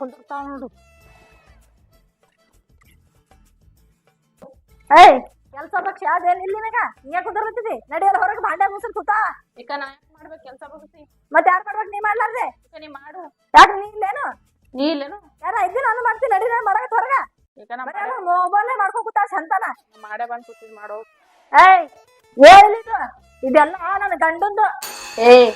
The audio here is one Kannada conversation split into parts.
ಕುಂದಿರ್ತಾವ ನೋಡು. ಏಯ್ ಕೆಲ್ಸ ಪಕ್ಷ ಅದೇನ್ ಇಲ್ಲಿ ನಿನಗ ಹಿಂಗೆ ಕುಂದಿರ್ತಿದಿ ನಡಿಯಲ್ಲ ಹೊರಗೆ ಭಾಂಡೆ ಮುಸುಲ್ ಸುತ್ತ ಈಗ ನಾ ಯಾಕೆ ಮಾಡ್ಬೇಕು ಕೆಲಸ ಬಗ್ಸಿ ಮತ್ತೆ ಯಾರು ಮಾಡ್ಬೇಕು ನೀ ಮಾಡ್ಲಾರ್ದೆ? ಈಗ ನೀ ಮಾಡು. ಯಾಕೆ ನೀ ಇಲ್ಲೇನು? ನೀ ಇಲ್ಲೇನು? ಯಾರ ಇದ್ದೀನಿ ನಾನು ಮಾಡ್ತೀನಿ ನಡಿ ನಾನು ಮಾಡಕತ್ತ ಹೊರಗ. ಈಗ ಮೊಬೈಲ್ ಮಾಡ್ಕೊ ಕೂತ ಸಂತಾನ ಮಾಡೇ ಬಂದ್ ಕೂತಿದ್ ಮಾಡು. ಏಯ್ ಇದು ಇದೆಲ್ಲ ನನ್ನ ಗಂಡಂದು. ಏಯ್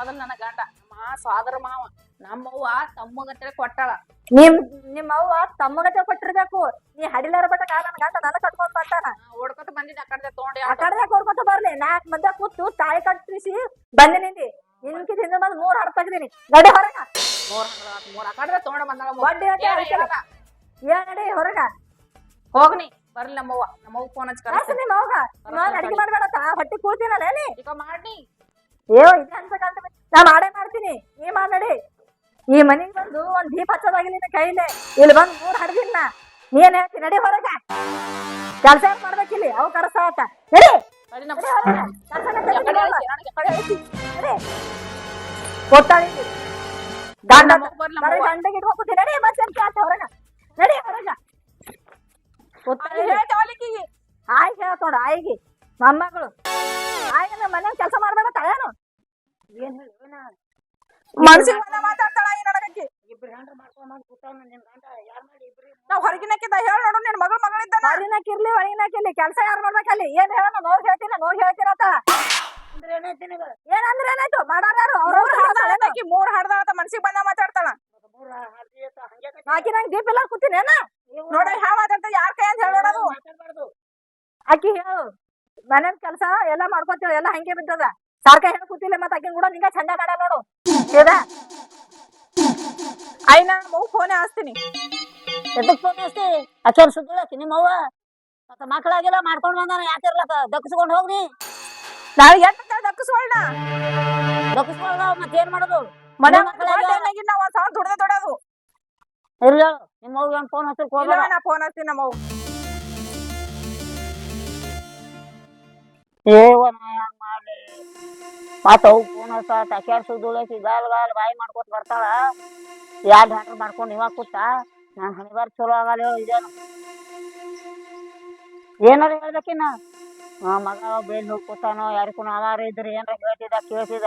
ಮೊದಲು ನನ್ನ ಗಂಡ. ಮಾ ಸ್ವಾದರ ಮಾವ. ನಮ್ಮವ್ವ ತಮ್ಮಗತ್ತೆ ಕೊಟ್ಟಾಳ. ನಿಮ್ ನಿಮ್ಮವ್ವ ಅವ್ವ ತಮ್ಮಗತೆ ಕೊಟ್ಟಿರ್ಬೇಕು. ನೀ ಹಡಿಲಾರ ಬಟ್ಟ ನನ್ನ ಗಂಡ ನನ್ನ ಕಟ್ಕೊಂಡ್ ಬರ್ತಾನ ಓಡ್ಕೊತ ಬಂದಿದ್ದ ಅಕಡೆ ಕಡೆ ತಗೊಂಡಿ ಹೊಡ್ಕೊತ ಕಡೆ ಕೊಡ್ಕೊತ ಬರ್ಲಿ. ನಾಲ್ಕ್ ಮಂದಿ ಕೂತು ತಾಯಿ ಕಟ್ಟಿಸಿ ಬಂದ ನಿಂದಿ. ನಿನ್ಕಿ ತಿಂದ ಬಂದ್ ಮೂರ್ ಹಾಡ್ ತೆಗ್ದೀನಿ. ನಡಿ ಹೊರಗ. ಮೂರ್ ಹಂಗ ಮೂರ್. ಆ ಕಡೆ ತಗೊಂಡ ಬಂದಾಳ ಒಡ್ಡಿ ಏನ್ ನಡಿ ಹೊರಗ. ಹೋಗ್ನಿ. ಬರ್ಲಿ ನಮ್ಮವ್ವ. ನಮ್ಮವ್ವ ಫೋನ್ ಹಚ್ಚ ಕಳ್ಸ ನಿಮ್ಮ ಅವ್ಗ ನಾನು ಅಡಿಗೆ ಮಾಡ್ಬೇಡತ್ತ ಹೊಟ್ಟಿ ಕೂಳ್ತೀನಲ್ಲ ನೀ ಈಗ ಮಾಡ್ನಿ. ಏ ಇದೆ ಅನ್ಬೇಕಂತ ನಾ ಮಾಡೇ ಮಾಡ್ತೀನಿ. ನೀ ಮಾಡ್ ನಡಿ. ಈ ಮನೆಗೆ ಬಂದು ಒಂದ್ ದೀಪ ಹಚ್ಚೋದಾಗಿಲ್ಲ ಕೈಲೆ. ಇಲ್ಲಿ ಬಂದು ಮೂರ್ ಹಡ್ದಿಲ್ಲ ನೀ ಏನ್ ಹೇಳ್ತಿ ನಡಿ ಹೊರಗ. ಕೆಲ್ಸ ಏನ್ ಮಾಡ್ಬೇಕಿಲ್ಲಿ ಅವ್ ಕರಸ ಆತ ನಡಿ. ನಡಿ ಗೊತ್ತಾಳಿ ಗಂಡ. ಗಂಡಗೆ ಇಟ್ಕೊಂಡ್ ನಡಿ ಮತ್ತೆ ಕೇಳ್ತ ಹೊರಗ? ನಡಿ ಹೊರಗ. ಗೊತ್ತಾಳಿ ಹೇಳ್ತಾವಲಿಕ್ಕಿಗೆ ಆಯ್ ಹೇಳ್ತೋಡ ಮೊಮ್ಮಗಳು ಆಯ್ಗೆ. ನಮ್ಮ ಮನ್ಯಾಗ ಕೆಲಸ ಮಾಡ್ಬೇಡ ತಳೇನು ಏನ್ ಹೇಳಿ? ಮನ್ಸಿಗೆ ಬಂದ ಮಾತಾಡ್ತಾಳ ಈ ನನಗಕ್ಕೆ ನಾವ್ ಹೊರಗಿನಕ್ಕಿಂತ ಹೇಳ ನೋಡು ನಿನ್ ಮಗಳ ಮಗಳಿದ್ದಾನ. ಹೊರಿನಾಕಿರ್ಲಿ ಒಳಗಿನಾಕಿರ್ಲಿ ಕೆಲಸ ಯಾರು ಮಾಡ್ಬೇಕಲ್ಲಿ? ಏನ್ ಹೇಳೋಣ? ನೋಡ್ ಹೇಳ್ತೀನಿ ನೋಡ್ ಹೇಳ್ತೀರತ್ತ ಏನಂದ್ರೆ ಏನಾಯ್ತು? ಮಾಡಾರು ಯಾರು? ಮೂರ್ ಹಾಡ್ದಾಳ ಅವ್ರವ್ರ ಆಕಿ ಮೂರ್ ಹಾಡ್ದಾಳ ಮನ್ಸಿಗೆ ಬಂದ ಮಾತಾಡ್ತಾಳ. ಆಕಿ ನಂಗೆ ದೀಪ ಇಲ್ಲ ಕೂತೀನಿ ಏನ? ನೋಡ ಹ್ಯಾ ಮಾತಾಡ್ತಾ ಯಾರ್ ಕೈ ಅಂತ ಹೇಳೋದು? ಆಕಿ ಹೇಳು ಮನೇನ್ ಕೆಲಸ ಎಲ್ಲ ಮಾಡ್ಕೊತೀವಿ ಎಲ್ಲ ಹಂಗೆ ಬಿದ್ದದ? ಸಾರ್ಕ ಹೆಣ್ಣು ಕೂತಿಲ್ಲ ಮತ್ತೆ ಆಕಿನ ಕೂಡ ನಿಂಗ ಚಂದ ಮಾಡಲ್ಲ ನೋಡು. ಇದೆ? ಐ ನಾನು ಮಗು ಫೋನೇ ಹಾಸ್ತೀನಿ ಎದಕ್ ಫೋನ್ ಹಚ್ತಿ? ಅಚ್ಚರ್ ನಿಮ್ಮ ನಿಮ್ಮವ್ವ ಮತ್ತ ಮಕ್ಕಳಾಗಿಲ್ಲ ಮಾಡ್ಕೊಂಡ್ ಬಂದಾನ ಯಾಕಿರ್ಲಕ ದಕ್ಕಿಸ್ಕೊಂಡು ಹೋಗ್ರಿ. ನಾಳೆ ಎಂತ ದಕ್ಕಿಸ್ಕೊಳ್ಳ ದಕ್ಕಿಸ್ಕೊಳ್ಳ ಮತ್ತೆ ಏನ್ ಮಾಡೋದು? ಮನೆ ಮನೆ ಮಕ್ಕಳ ಮಕ್ಕಳಾಗ್ಯಾವ. ನಾವ್ ಒಂದ್ ಸಾವಿರ ದುಡ್ದೆ ದುಡೋದು ಇಲ್ಲ ನಿಮ್ಮವ್ವ ಏನ್ ಫೋನ್ ಹಚ್ಚಕ್ ಹೋಗಲ್ಲ ನಾ ಫೋನ್ ಹಚ್ತೀನಿ ನಮ್ಮ ಮತ್ತ ಅವು ಫೋನ್ ಹಚ್ಚ ತಕ್ಯಾರ್ ಸುದ್ದಿಳಕಿ ಗಾಲ್ ಗಾಲ್ ಬಾಯಿ ಮಾಡ್ಕೊತ ಬರ್ತಾಳ. ಯಾರ್ ಡಾಕ್ಟರ್ ಮಾಡ್ಕೊಂಡು ಇವಾಗ ಕೂತ, ನಾನ್ ಹಣಿಬಾರ್ ಚಲೋ ಆಗಲ್ಲ ಇದೇನು ಏನಾರ ಹೇಳ್ಬೇಕಿನ್ನ? ಆ ಮಗ ಬೇಲ್ ಹೋಗ್ಕೊತಾನೋ ಯಾರಿಗೂ ಅವಾರ ಇದ್ರಿ ಏನಾರ ಹೇಳ್ತಿದ್ದ ಕೇಳ್ತಿದ್ದ.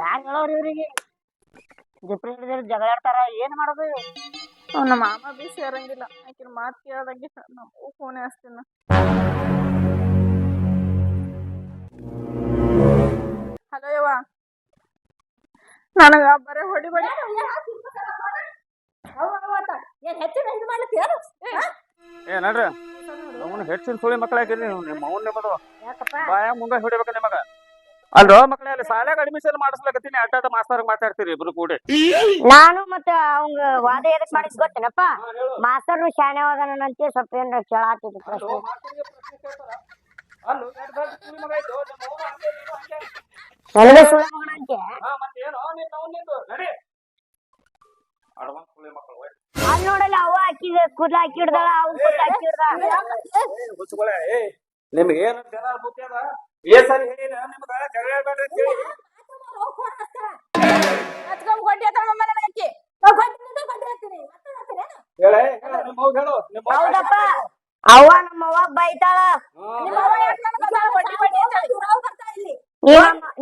ಯಾರ್ ಹೇಳೋರ್ ಇವ್ರಿಗೆ? ಜಿಪ್ರಿ ಹಿಡಿದ್ರೆ ಜಗಳಾಡ್ತಾರ, ಏನ್ ಮಾಡೋದು? ನಮ್ಮ ಮಾಮ ಬಿ ಸೇರಂಗಿಲ್ಲ ಆಕಿನ ಮಾತು ಕೇಳ್ದಂಗೆ ನಾವು ಫೋನೇ ಹಚ್ತೀನಿ. ಹಲೋ ಯವ್ವ. ನನಗ ಬರೇ ಹೊಡಿ ಬಡಿ. ಏನ್ ಹೆಚ್ಚಿನ ಇದು ಏನು ಏ. ನಡ್ರಿ. ಅವನು ಹೆಚ್ಚಿನ ಸುಳಿ ನೀವು. ನಿಮ್ಮ ಅವ್ನ ನಿಮ್ಮದು. ಯಾಕಪ್ಪ? ಬಾಯ ಮುಂಗ ಹೊಡಿಬೇಕ ನಿಮಗ. ಅಲ್ರೋ ಮಕ್ಳೇ ಅಲ್ಲಿ ಅಡ್ಮಿಷನ್ ಮಾಡಿಸ್ಲಕತ್ತೀನಿ. ಅಡ್ಡ ಅಡ್ಡ ಮಾಸ್ತರ್ ಮಾತಾಡ್ತೀರಿ ಇಬ್ರು ಕೂಡಿ. ನಾನು ಮತ್ತೆ ಅವಂಗ ವಾದ ಎದಕ್ ಮಾಡಿಸ್ ಗೊತ್ತೇನಪ್ಪ? ಮಾಸ್ತರ್ ಶಾಣೆ ಹೋದನಂತೆ ಸ್ವಲ್ಪ ಏನ್ರ ಕೇಳಾತಿದ್ರು ಪ್ರಶ್ನೆ. ಅಲ್ಲೋ, ಎರಡ್ ದೊಡ್ಡ ಸುಳಿ ಮಗ ಇದ್ದು, ನಿಮ್ಮ ಅವ್ವ ಹಂಗೆ, ನೀನು ಹಂಗೆ. ನನಗೆ ಸುಳ್ಳು ಮಗನಂತೆ ಹಾ, ಮತ್ತೇನು ನಿನ್ನ ಅವ್ನ್ ನಿಂದು, ನಡಿ. ಅಡ್ವಾನ್ಸ್ ಸುಳಿ ಮಕ್ಳು, ಹೋಯ್. ಅಲ್ಲಿ ನೋಡಲ್ಲ ಅವ್ವ ಹಾಕಿದ ಕೂದ್ಲ ಹಾಕಿಡ್ದಾಳ ಅವ್ನ ಕೂದ್ಲ ಹಾಕಿಡ್ದಾಳ ಏ, ಹುಚ್ಚುಗಳೇ, ಏ, ನಿಮ್ಗೆ ಏನು ಜನ ಬುದ್ಧಿ ಅದ? ಏ ಸರಿ ಹೇಳಿ ನಿಮ್ಗ ಜಗಳ ಆಡ್ಬೇಡ್ರಿ ಅಂತ ಹೇಳಿ. ಹಚ್ಕೊಂಡ್ ಕೊಟ್ಟಿ ಅಂತ ಮಮ್ಮ ನನಗಕ್ಕೆ ಹೇಳೇ ಹೇಳು, ನಿಮ್ಮ ಅವ್ವ ಹೇಳು ನಿಮ್ಮ ಅವ್ವ ಹೌದಪ್ಪ. ಅವ್ವ ನಮ್ಮ ಅವ್ವ ಬೈತಾಳ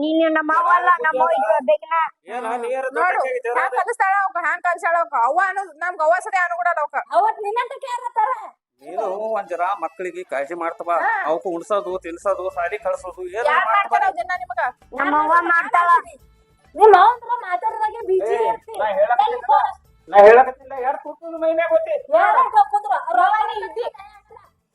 ನೀನು ನಮ್ಮ ಅವ್ವ ಅಲ್ಲ ನಮ್ಮ ಅವ್ವ ಬೇಕನ ನೋಡು ಹ್ಯಾಂಗ್ ಕಲಿಸ್ತಾಳ ಅವ್ಕ ಹ್ಯಾಂಗ್ ಕಲ್ಸಾಳ ಅವ್ಕ. ಅವ್ವ ಅನ್ನೋದು ನಮ್ಗ ಅವ್ವ ಸದೇ ಅನುಗುಡಲ್ಲ ಅವತ್ ನಿನ್ನಂತಕ್ಕೆ ಯಾರತ್ತಾರ ನೀನು ಒಂದಿರ ಮಕ್ಕಳಿಗೆ ಕಾಳಜಿ ಮಾಡ್ತವ ಅವಕ್ಕೆ ಉಣ್ಸೋದು ತಿನ್ಸೋದು ಸಾಲಿ ಕಳ್ಸೋದು ಏನ್ ಯಾರ್ ಮಾಡ್ತಾರ ಜನ ನಿಮಗ? ನಮ್ಮ ಅವ್ವ ಮಾಡ್ತಾಳ. ನಿಮ್ಮ ಅವ್ರ ಮಾತಾಡಿದಾಗೆ ಬಿಜಿ ಇರ್ತಿ. ನಾ ಹೇಳಕತ್ತಿಲ್ಲ ನಾ ಹೇಳಕತ್ತಿಲ್ಲ ಯಾರು ಕೂತು ಮೈ ಮ್ಯಾಗ ಗೊತ್ತಿ ಯಾರ ರವಾನಿ ಇದ್ದಿ.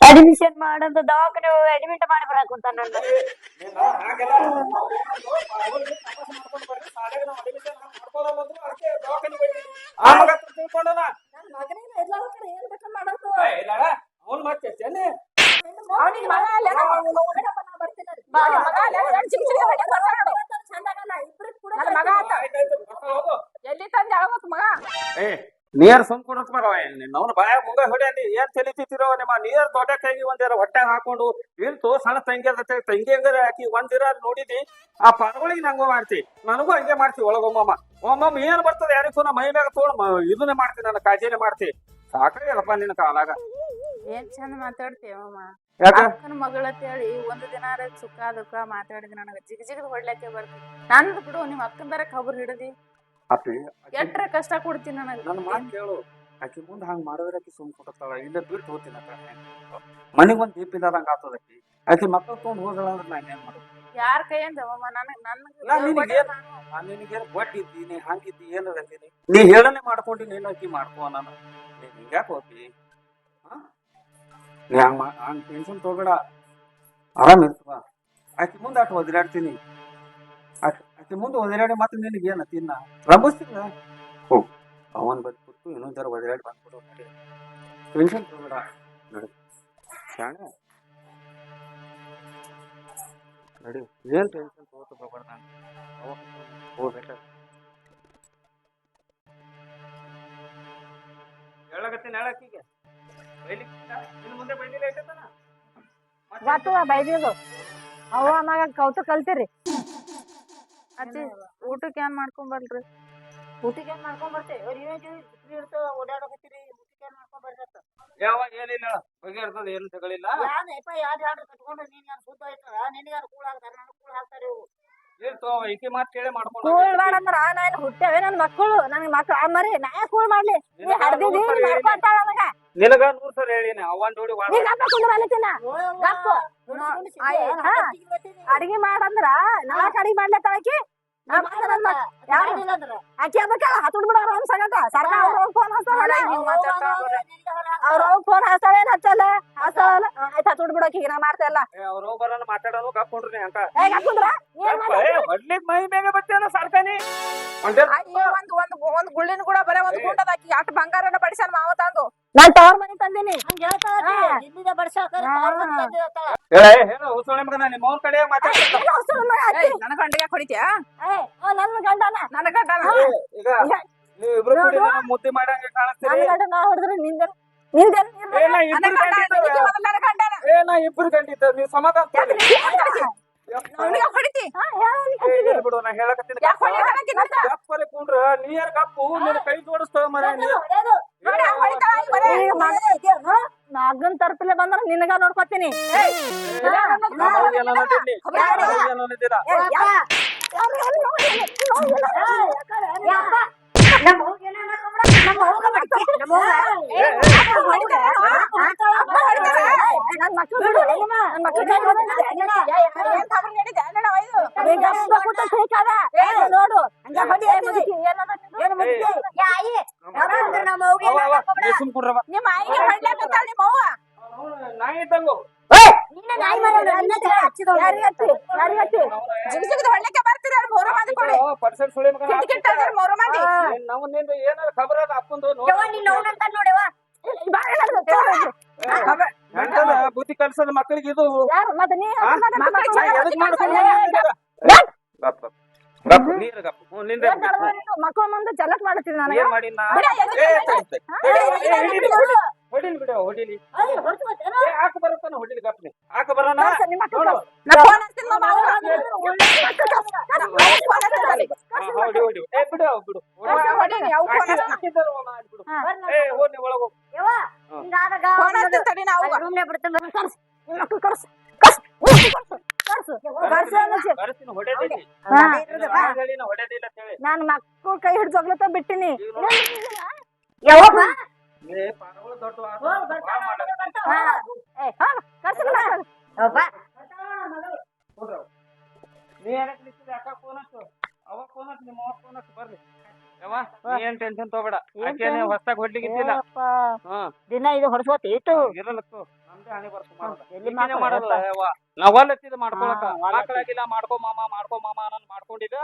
ಅಡ್ಮಿಷನ್ ಮಾಡಂತ ದವಾಖಾನೆ ಅಡ್ಮಿಟ್ ಮಾಡಿ ಬರಕ್ ಅಂತ ನನ್ನ ಮಗ ಎಲ್ಲಿ ತಂದ ಮಗ. ಏ ನೀರ್ ಸುಮ್ ಮರವ ಅವ್ನ ಬಾಯ ಮುಂಗ ಹೊಡ್ಯಾನಿ ಏನ್ ತಿಳಿತಿರೋ ನಿಮ್ಮ ನೀರ್ ದೊಡ್ಡ ಕೈಗೆ ಒಂದಿರ ಹೊಟ್ಟೆ ಹಾಕೊಂಡು ಇಲ್ತು ಸಣ್ಣ ತಂಗಿ ಅದ ತಂಗಿ ಹಂಗಾರ ಹಾಕಿ ಒಂದಿರ ನೋಡಿದಿ ಆ ಪರಗಳಿಗೆ ನಂಗೂ ಮಾಡ್ತಿ. ನನಗೂ ಹಂಗೆ ಮಾಡ್ತಿ ಒಳಗೊಮ್ಮಮ್ಮ ಒಮ್ಮಮ್ಮ. ಏನ್ ಬರ್ತದೆ ಯಾರಿಗೂ ನಾ ಮೈ ಮ್ಯಾಗ ತೋಳ ಇದನ್ನ ಮಾಡ್ತಿ ನನ್ನ ಕಾಜಿನೇ ಮಾಡ್ತಿ. ಸಾಕಾಗ್ಯದಪ್ಪ ನಿನ್ನ ಕಾಲಾಗ. ಏನ್ ಚಂದ ಮಾತಾಡ್ತೀವಮ್ಮ ಮಗಳ ಅಕ್ಕನ ಮಗಳ ಹೇಳಿ ಒಂದು ದಿನ ಸುಖ ದುಃಖ ಮಾತಾಡಿದ್ರೆ ನನಗ ಜಿಗ್ ಜಿಗ್ ಹೊಡ್ಲಕ್ಕೆ ಬರ್ತೀನಿ ನಂದು ಬಿಡು ನಿಮ್ ಅಕ್ಕಂದರ ಖಬರ್ ಹಿಡದಿ. ಅಪ್ಪಿ ಎಟ್ರ ಕಷ್ಟ ಕೊಡ್ತೀನಿ ನನಗೆ? ನನ್ನ ಮಾತು ಕೇಳು. ಆಕಿ ಮುಂದೆ ಹಂಗ ಮಾಡಿದ್ರೆ ಆಕಿ ಸುಮ್ ಕೊಡ್ತಾಳ ಇಲ್ಲ ಬಿಟ್ಟು ಹೋಗ್ತೀನಿ ಮನೆಗೆ ಒಂದು ದೀಪ ಇಲ್ಲದಂಗ ಆಗ್ತದಕ್ಕಿ ಆಕಿ. ಮಕ್ಕಳು ತೊಗೊಂಡು ಹೋದಳ ಅಂದ್ರೆ ನಾನು ಏನು ಮಾಡೋದು? ಯಾರ ಕೈಯಿಂದ ನನಗ್ ನಾ ನಿನಗೆ ನನ್. ನಾನು ನಿನಗೆ ಒಡ್ಡಿದ್ದಿ ನೀ ಹಂಗಿದ್ದಿ ಏನು ಹೇಳ್ತೀನಿ ನೀ ಹೇಳನೆ ಮಾಡ್ಕೊಂಡು ನೀನು ಆಕಿ ಮಾಡ್ಕೋ ನಾನು. ನೀ ಹಿಂಗ್ಯಾಕೆ ಹೋಗ್ತಿ ಹಾ ನೀ ಹಂಗ ಹಂಗ ಟೆನ್ಷನ್ ತೊಗೊಬೇಡ. ಆರಾಮ ಇರ್ತದ ಆಕಿ ಮುಂದೆ ಆಟ ಒದರಾಡ್ತೀನಿ ಆಕಿ ಮುಂದೆ ಒದರಾಡಿ ಮತ್ತೆ ನಿನಗೆ ಏನು ತಿನ್ನ ರಂಭಿಸ್ತಿಲ್ಲ ಹೋಗ್ ಅವನ್ ಬಂದ್ಬಿಟ್ಟು ಇನ್ನೊಂದ್ ಜರ ಒದರಾಡಿ ಬಂದ್ಬಿಡು ನಡಿ. ಟೆನ್ಷನ್ ತಗೋಬೇಡ ನಡಿ. ಶಾಣೆ. ನಡಿ. ಏನ್ ಟೆನ್ಷನ್ ತಗೋತ ಹೋಗ್ಬೇಡ ನಾನು. ಹೋಗ್ಬೇಕ? ಹೇಳಕತ್ತೀನಿ ಹೇಳಕ್ಕೀಗ ಇನ್ನು ಮುಂದೆ ಬೈಲಿಲ್ಲ ಐತನ ಬೈದಿದ್ದು ಅವ್ವ ಮಗ ಕೌತು ಕಲ್ತಿರಿ? ಅಜ್ಜಿ ಊಟಕ್ಕೆ ಏನ್ ಮಾಡ್ಕೊಂಡ್ ಬರ್ಲ್ರಿ ಊಟಕ್ಕೆ ಏನ್ ಮಾಡ್ಕೊಂಡ್ ಬರ್ತೇವೆ? ಇರ್ತಾವ ಓಡಾಡಕತ್ತೀರಿ ಊಟಕ್ಕೆ ಏನ್ ಮಾಡ್ಕೊಂಡ್ ಬರ್ಬೇಕು ಯಾವಾಗ ಏನಿಲ್ಲ ಬಗ್ಗೆ ಇರ್ತದ ಏನು ತಗಳಿಲ್ಲ. ಯಾನಪ್ಪ ಯಾರು ಯಾರು ಕಟ್ಕೊಂಡು ನೀನ್ ಯಾರು ಸುದ್ದ ಆಯ್ತದ? ನಿನಗಾರು ಕೂಳ ಹಾಕ್ತಾರ ನಾನು ಕೂಳ ಹಾಕ್ತಾರೆ ಇವು ಇರ್ತು ಈಕಿ ಮಾತು ಕೇಳಿ ಮಾಡ್ಕೊಂಡು ಕೂಳ್ ನಾನು ಹುಟ್ಟೇವೆ ನನ್ ಮಕ್ಕಳು. ನನ್ ಮಕ್ಳು ಆ ಮರಿ ನಾ ಕೂಳ್ ಮಾಡ್ಲಿ? ನೀ ಹಡ್ದಿದಿ ಮಾಡ್ಕೊತಾಳ ನನಗ ನಿನಗ ನೂರ್ ಸಲ ಹೇಳಿನಿ ಅವನ್ ಜೋಡಿ ವಾದ ನೀ ಗಪ್ಪ ಕುಂದ್ರ ಅಲ್ಲತ್ತಿನ ಗಪ್ಪ. ಅಡಿಗೆ ಮಾಡಂದ್ರ ನಾಕ್ ಅಡಿಗೆ ಮಾಡ್ಲತ್ತಾಳಕಿ? ನಾ ಆಕಿ ಅದಕ್ಕ ಹತ್ತುಡ್ ಸಂಗಟ ಅವ್ರ ಫೋನ್ ಅವ್ರ ಫೋನ್ ಹಚ್ತಾಳೆ ಏನ್ ಹಚ್ಚಲ್ಲ? ಹಚ್ತಾಳಲ್ಲ? ಆಯ್ತು ಹತ್ತುಡ್ ಬಿಡೋಕಿ ನಾ ಮಾಡ್ತೇಲ್ಲ ಅವ್ರು ಬರೋಣ ಮಾತಾಡೋನು ಗಪ್ಕೊಂಡ್ರಿ ಅಂತ. ಏ ಗಪ್ಪುಂದ್ರ ಏನ್ ಹೊಡ್ಲಿಕ್ ಮೈ ಮೇಗ ಬರ್ತೇನ ಸರ್ಕಾನಿ ಒಂದೇ ಒಂದ್ ಒಂದ್ ಗುಳ್ಳಿನ ಕೂಡ ಬರೇ ಒಂದ್ ಗುಂಡದ ಆಕಿ. ಅಟ್ ಬಂಗಾರನ ಬಡಿಸನ್ ಮಾವ ತಂದು. ನಾನ್ ತವ್ರ ಮನೆ ತಂದಿನಿ. ದಿಲ್ಲಿದ ಬಡ್ಸಾಕ ಹೇಳ ಹೇಳ ಹುಸೋಳೆ ಮಗನ ನಿಮ್ಮ ಕಡೆ ನನ್ನ ಗಂಡಿಗೆ ಹೊಡಿತ್ಯಾ ಏ, ಓ, ನನ್ ಗಂಡನ? ನನ್ನ ಗಂಡನ? ಈಗ ನೀವು ಇಬ್ರು ಕೂಡಿ ನನ್ನ ಮುದ್ದೆ ಮಾಡಂಗ ನನ್ ಕಾಣಿಸ್ತೀರಿ ಹೊಡೆದ್ರೆ ನನ್ನ ಇಬ್ರು ಗಂಡ ನನ್ನ ಇಬ್ರು ನೀವು ಸಮಾಧಾನ. ಅವನಿಗೆ ಹೊಡಿತಿ ನೀ. ಏ, ಇರ್ಲಿ ಬಿಡು ನಾ ಹೇಳಕತ್ತೀನಿ ಯಾಕೆ ಹೊಡಿತಾಳಕಿ ನನ್ನ? ಗಪ್ಪರೆ ಕುಂಡ್ರ ನೀ ಯಾರ್ ಗಪ್ಪು ನಿನ್ನ ಕೈ ಜೋಡಿಸ್ತಾವ ನೋಡಿ, ಆ ಹೊಡಿತಾಳ ಈ ಮಗನ್ ತರಪಿಲೆ ಬಂದ್ರ ನಿನಗ ನೋಡ್ಕೊತೀನಿ ನಮ್ಮ ಅವ್ಗೆ. ನಮ್ಮ ಅವ್ಗೆ? ಏ, ಯಾರು ನೋಡಿ? ನೋಡಿಲ್ಲ. ನಮ್ಮ ಅವ್ಗೆ ಏನೇನ್ ಹಾಕೊಂಡ್ಬಿಡ? ನಮ್ಮ ಅವ್ಗ ಮಾಡ್ತಿ? ನಮ್ಮ ಅವ್ಗ? ಏ, ಏ, ಅಪ್ಪ ಹೊಡಿತಾರ? ಅಪ್ಪ ಹೊಡಿತಾರ? ನನ್ ಮಕ್ಳು ಬಿಡು. ನನ್ ಮಕ್ಳು ಕೈ ಹೊಡಿತಾರ? ಏ, ಏನ್ ಖಬರ್ ನೀಡಿದೆ? ಅಣ್ಣನ ಒಯ್ದು. ಅದೇ ಗಪ್ಪ ಕೂತ ಬೇಕಾದ. ಏ, ನೋಡು ಹಂಗ ಹೊಡಿ ಏ, ಮುದುಕಿ, ಏನದ ನಿಂದು? ಏ, ಯಾ ಆಯಿ? ನಮ್ಮ ಅವ್ಗ ನಮ್ಮ ಅವ್ಗೆ ಅವ, ಏನೇನ್ ಅವ, ಹಾಕೊಂಡ್ಬಿಡ? ನೀ ಸುಮ್ ಕುಂಡ್ರವ್ವ. ನಿಮ್ಮ ಆಯಿಗೆ ಹೊಡ್ಲಾಕತ್ತಾಳ ನಿಮ್ಮ ಅವ್ವ ಅವ್ನು ನಾಯಿ ಇದ್ದಂಗು. ನಿನ್ನ ನಾಯಿ ಮರ ಅನ್ನಕ್ಕೆ ಹಚ್ಚಿದವ್ಳು. ಯಾರಿಗ್ ಹಚ್ಚಿ? ಯಾರಿಗ್ ಹಚ್ಚಿ? ಜಿಗ್ ಜಿಗದ ಹೊಡ್ಲಿಕ್ಕೆ ಬರ್ತೀರ ಅಲ್ಲಿ ಮೂರು ಮಂದಿ ಕೊಡಿ ಓ, ಪರ್ಸೆಂಟ್ ಸುಳಿ ಮಗನ ಕಿಟ್ ಕಿಟ್ ಅಂದಿರ್ ಮೂರು ಮಂದಿ ನೀನ್ ನಾವು ನಿಂದ ಏನಾರ ಖಬರ್ ಅದ ಅಪ್ಪಂದು ನೋಡು. ಯವ್ವ, ನಿನ್ನ ಅವ್ನಂತ ನೋಡ್ಯವ್ವ. ಬಾಳ ನಡ್ದು, ಚಲೋ ನಡ್ದು. ಏ, ಎಂತದ ಬುದ್ಧಿ ಕಲ್ಸದ ಮಕ್ಕಳಿಗೆ ಇದು ಯಾರು ಮತ್ತೆ ನೀ ಹಾ? ಮತ್ತೆ ನಾ ಮಕ್ಳು ಎದಕ್ ಮಾಡ್ಕೊಂಡ್ ಏ, ಬಂದಿದ್ದೀರ? ಗಪ್. ಗಪ್, ಗಪ್. ಗಪ್, ನೀರು ಗಪ್. ಹ್ಞೂ, ನಿಂದೆ ಏನ್ ನಡ್ದು ನೀನು? ಮಕ್ಳ ಮುಂದೆ ಜಲಕ್ ಮಾಡ್ತೀನಿ ನನಗ ಏನ್ ಮಾಡಿ ನಾ ಬಿಡ, ಎದಕ್ ಏ, ಮಾಡ್ತಿ? ತೈ, ತೈ. ಏ, ಏ, ಹಿಡೀಲಿ, ಹೊಡಿ- ಹೊಡೀಲಿ ಬಿಡು ಹೊಡೀಲಿ ಅಯ್ಯ, ಹೊಡ್ತು ಮತ್ತೇನೋ? ಏ ಹಾಕ ಬರುತ್ತಾನ ಹೊಡೀಲಿ ಗಪ್ನಿ ಹಾಕ ಬರೋಣ ಕಳ್ಸ, ನಾನು? ಹೊಡಿಲಿ ಬಿಡು. ಹೊಡಿಲಿ ನಾ. ಫೋನ್ ಹಚ್ತೀನಿ ನಮ್ಮ ಅವ್ವ. ಹಾ, ಹೊಡಿ ಹೊಡಿ. ಏ ಬಿಡು ಬಿಡು. ಹಾ. ಏ ಹೋಗಿ ಒಳಗೆ ಹೋಗು. ನಾ ಬಿಡ್ತೀನಿ. ಹೇಳಿ ಮಕ್ಕಳು ಕೈ ಹಿಡಿದು ಹೋಗ್ಲತ್ತ ಬಿಟ್ಟಿನಿ. ಯವ್ವ, ಟೆನ್ಷನ್ ತಗೋಬೇಡ ಏನ್ ಹೊಸದಾಗಿ ಹೊಡ್ಲಿಕ್ಕೆ ಹಾ ದಿನ ಇದು ಹೊಡ್ಸ್ಕೊತಿ ಇಟ್ಟು. ನಮ್ದೇ ಹಣೆ ಬರ್ತು. ನಾವ್ ಒಲ್ಲತ್ತಿದ್ ಮಾಡ್ಕೊಳಕ. ಮಕ್ಕಳಾಗಿಲ್ಲ ಮಾಡ್ಕೊ ಮಾಮ ಮಾಡ್ಕೊ ಮಾಮ ಮಾಡ್ಕೊಂಡಿದ್ದ.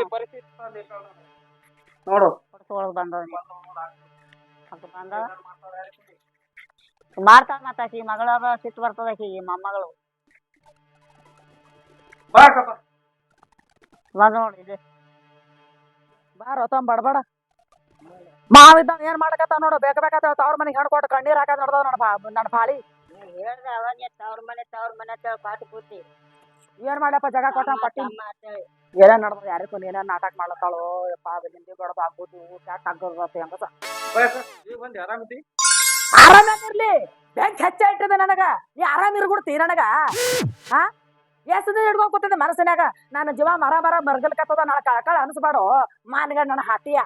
ಈ ಪರಿಸ್ಥಿತಿ. ನೋಡು. ಬಂದವ ಮಾಡ್ತಾಳ ಮತ್ತ ಆಕಿ. ಮಗಳ ಸಿಟ್ಟು ಬರ್ತದ ಆಕಿಗೆ ಮೊಮ್ಮಗಳು. ಬಾ ನೋಡಿ ಇದು. ಬಾರ ಬಡಬಡ. ಮಾವಿದ್ದ ಏನ್ ಮಾಡಕತ್ತ ನೋಡು? ಬೇಕ ಬೇಕತ್ತ ತವ್ರ ಮನೆಗೆ ಹೆಣ್ ಕೊಟ್ಟು ಕಣ್ಣೀರ್ ಹಾಕದ್ ನೋಡ್ದ ನನ್ನ ಬಾ- ನನ್ನ ಪಾಳಿ ಹೇಳ್ದೆ ಅವಾಗ ತವ್ರ ಮನೆ ತವ್ರ ಮನೆ ಅಂತ ಪಾಠ ಪೂರ್ತಿ ಏನ್ ಮಾಡ್ಯಪ್ಪ ಜಗ ಕೊಟ್ಟ ಪಟ್ಟಿ. ಏನೇನ್ ನಡ್ದ ಯಾರಿಗೂ ಏನೇನ್ ನಾಟಕ ಮಾಡತ್ತಾಳೋ ಯಪ್ಪ ಅದು ನಿಂದಿ ಬಡದ ಆಗ್ಬೋದು ಕ್ಯಾಟ್ ಆಗ್ಬೋದು ಅಂತ ಆರಾಮಿರ್ಲಿ ಬೆಂಕ್ ಹೆಚ್ಚ ಇಟ್ಟದ ನನಗ. ನೀ ಆರಾಮ್ ಇರ್ಬಿಡ್ತಿ ನನಗ. ಹಾ? ಎಷ್ಟು ದಿನ ಹಿಡ್ಕೊಂಡ್ ಕೂತಿದ್ದೆ ಮನಸ್ಸಿನಾಗ ನಾನು ಜೀವ ಮರ ಮರ ಮರ್ಗಲ್ಕತ್ತದ ನಾಳೆ ಕಳ್ಕಳ ಅನ್ಸ್ಬಾಡು. ಮಾನ್ಗ ನನ್ನ ಹಾಟಿಯ